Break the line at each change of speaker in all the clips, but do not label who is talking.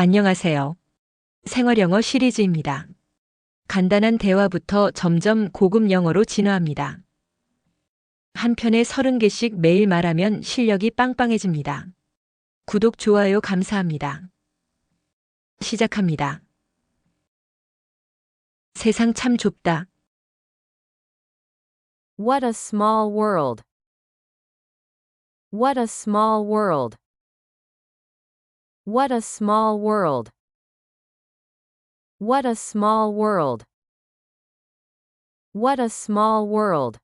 안녕하세요. 생활영어 시리즈입니다. 간단한 대화부터 점점 고급 영어로 진화합니다. 한 편에 30개씩 매일 말하면 실력이 빵빵해집니다. 구독, 좋아요 감사합니다. 시작합니다. 세상 참 좁다.
What a small world. What a small world. What a small world. What a small world. What a small world.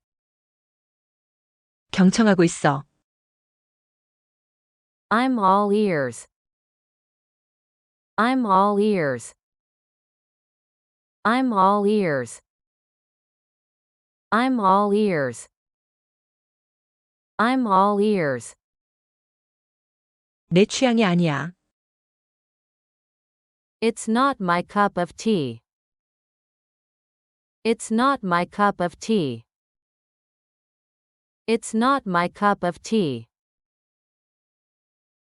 경청하고 있어.
I'm all ears. I'm all ears. I'm all ears. I'm all ears. I'm all ears.
내 취향이 아니야.
It's not my cup of tea. It's not my cup of tea. It's not my cup of tea.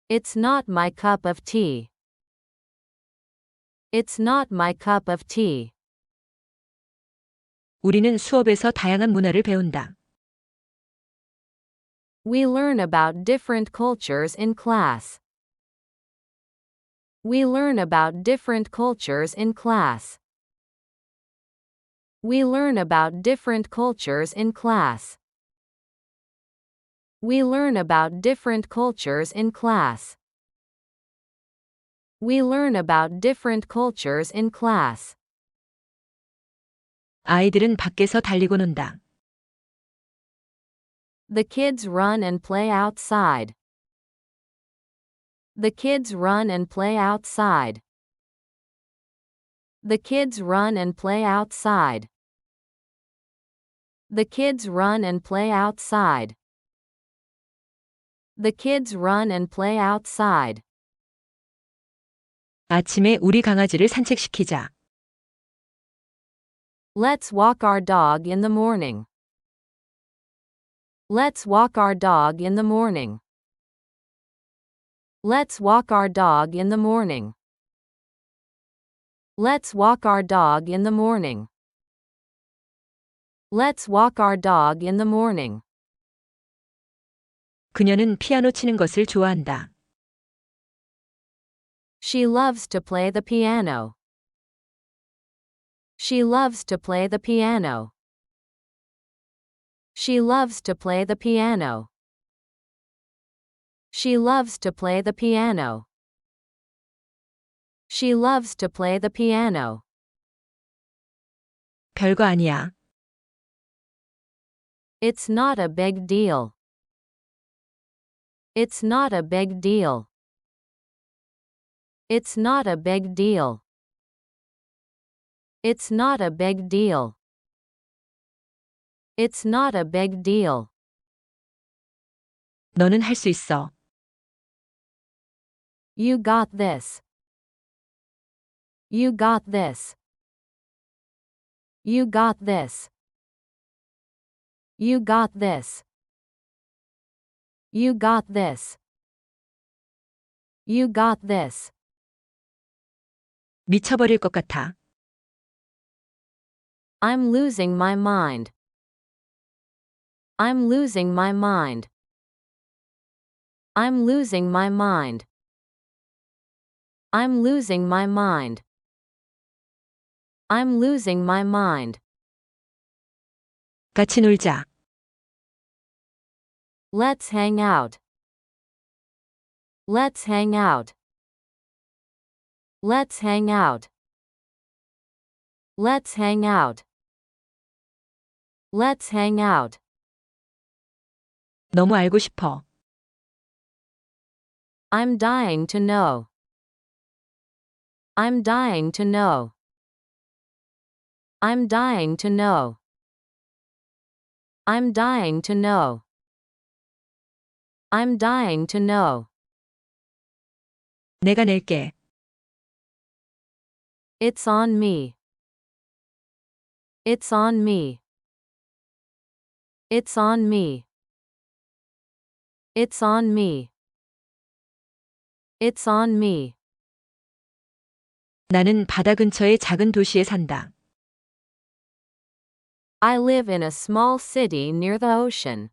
It's not my cup of tea. It's not my cup of tea.
우리는 수업에서 다양한 문화를 배운다.
We learn about different cultures in class. We learn about different cultures in class. We learn about different cultures in class. We learn about different cultures in class. We learn about different cultures in class.
아이들은 밖에서 달리고 논다.
The kids run and play outside. The kids run and play outside. The kids run and play outside. The kids run and play outside. The kids run and play outside.
아침에 우리 강아지를 산책시키자.
Let's walk our dog in the morning. Let's walk our dog in the morning. Let's walk our dog in the morning. Let's walk our dog in the morning. Let's walk our dog in the morning.
그녀는 피아노 치는 것을 좋아한다.
She loves to play the piano. She loves to play the piano. She loves to play the piano. She loves to play the piano. She loves to play the piano.
별거 아니야.
It's not a big deal. It's not a big deal. It's not a big deal. It's not a big deal. It's not a big deal.
너는 할 수 있어.
You got this. You got this. You got this. You got this. You got this. You got this.
미쳐버릴 것 같아.
I'm losing my mind. I'm losing my mind. I'm losing my mind. I'm losing my mind. I'm losing my mind.
같이 놀자.
Let's hang out. Let's hang out. Let's hang out. Let's hang out. Let's hang out.
너무 알고 싶어.
I'm dying to know. I'm dying to know. I'm dying to know. I'm dying to know. I'm dying to know.
내가 낼게.
It's on me. It's on me. It's on me. It's on me. It's on me.
나는 바다 근처의 작은 도시에 산다.
I live in a small city near the ocean.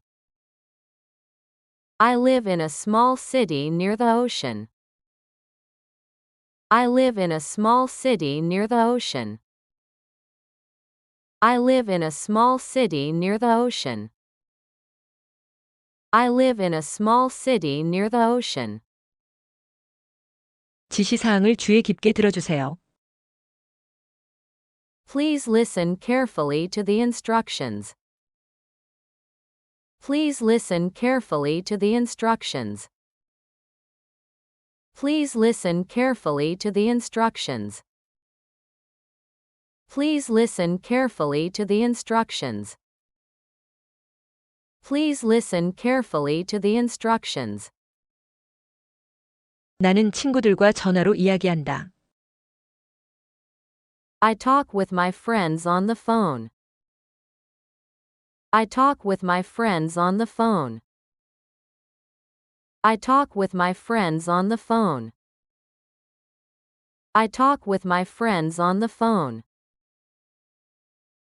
I live in a small city near the ocean. I live in a small city near the ocean. I live in a small city near the ocean. I live in a small city near the ocean.
지시사항을 주의 깊게 들어주세요.
Please listen carefully to the instructions. Please listen carefully to the instructions. Please listen carefully to the instructions. Please listen carefully to the instructions. Please listen carefully to the instructions.
나는 친구들과 전화로 이야기한다.
I talk with my friends on the phone. I talk with my friends on the phone. I talk with my friends on the phone. I talk with my friends on the phone.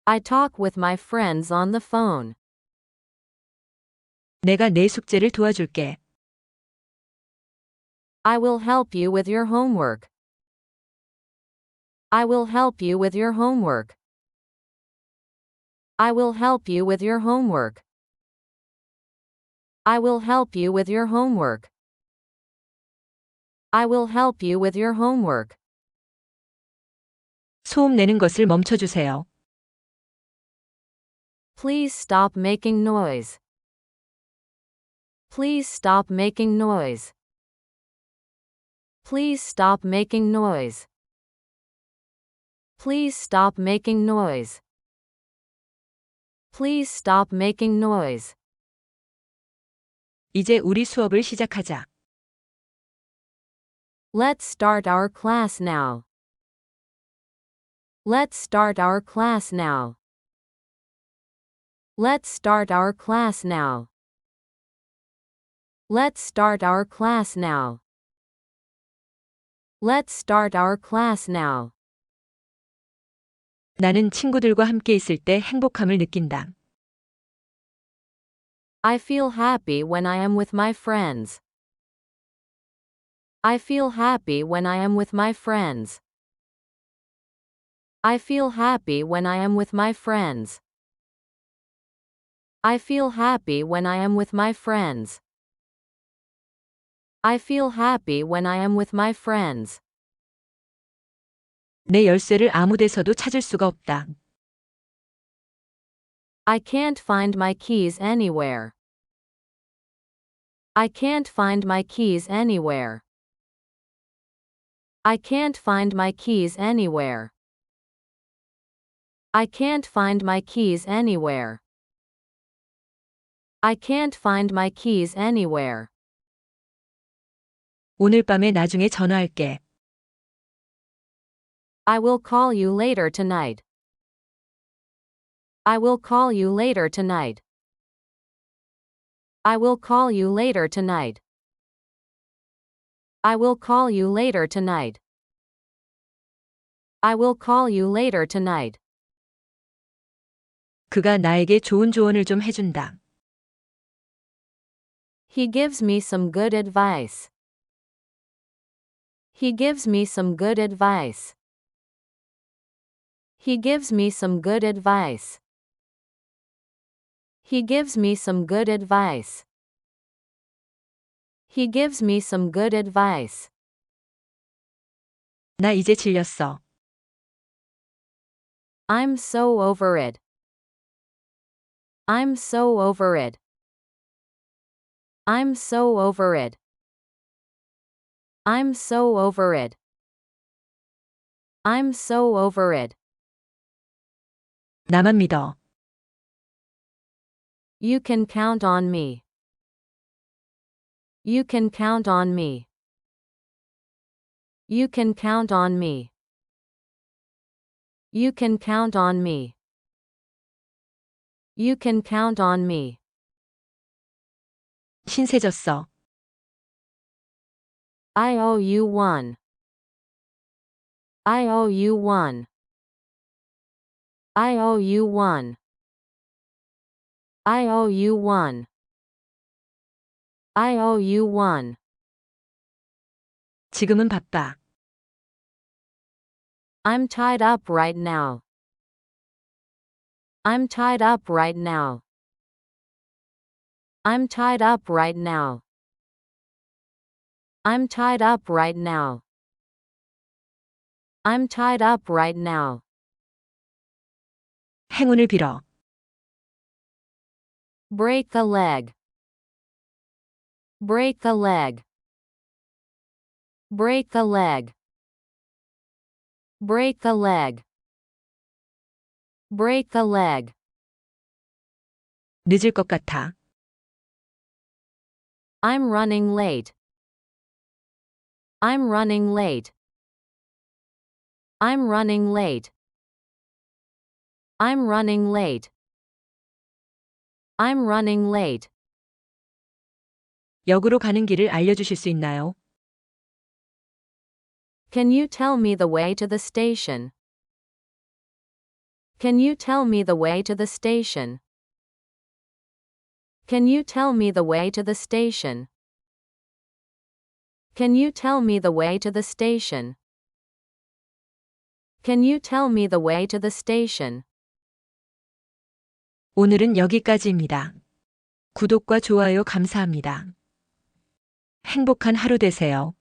I talk with my friends on the phone.
내가 내 숙제를 도와줄게.
I will help you with your homework. I will help you with your homework. I will help you with your homework. I will help you with your homework. I will help you with your homework.
소음 내는 것을 멈춰주세요.
Please stop making noise. Please stop making noise. Please stop making noise. Please stop making noise. Please stop making noise.
이제 우리 수업을 시작하자.
Let's start our class now. Let's start our class now. Let's start our class now. Let's start our class now. Let's start our class now.
나는 친구들과 함께 있을 때 행복함을 느낀다.
I feel happy when I am with my friends. I feel happy when I am with my friends. I feel happy when I am with my friends. I feel happy when I am with my friends. I feel happy when I am with my friends.
내 열쇠를 아무 데서도 찾을 수가 없다.
I can't find my keys anywhere. I can't find my keys anywhere. I can't find my keys anywhere. I can't find my keys anywhere. I can't find my keys anywhere.
오늘 밤에 나중에 전화할게.
I will call you later tonight. I will call you later tonight. I will call you later tonight. I will call you later tonight. I will call you later tonight.
그가 나에게 좋은 조언을 좀 해준다.
He gives me some good advice. He gives me some good advice. He gives me some good advice. He gives me some good advice. He gives me some good advice.
나 이제 질렸어.
I'm so over it. I'm so over it. I'm so over it. I'm so over it. I'm so over it.
나만 믿어.
You can count on me. You can count on me. You can count on me. You can count on me. You can count on me.
신세졌어.
I owe you one. I owe you one. I owe you one. I owe you one. I owe you one.
지금은 바빠.
I'm tied up right now. I'm tied up right now. I'm tied up right now. I'm tied up right now. I'm tied up right now.
행운을 빌어.
Break a leg. Break a leg. Break a leg. Break a leg. Break a leg.
늦을 것 같아.
I'm running late. I'm running late. I'm running late. I'm running late. I'm running late.
역으로 가는 길을 알려주실 수 있나요?
Can you tell me the way to the station? Can you tell me the way to the station? Can you tell me the way to the station? Can you tell me the way to the station? Can you tell me the way to the station?
오늘은 여기까지입니다. 구독과 좋아요 감사합니다. 행복한 하루 되세요.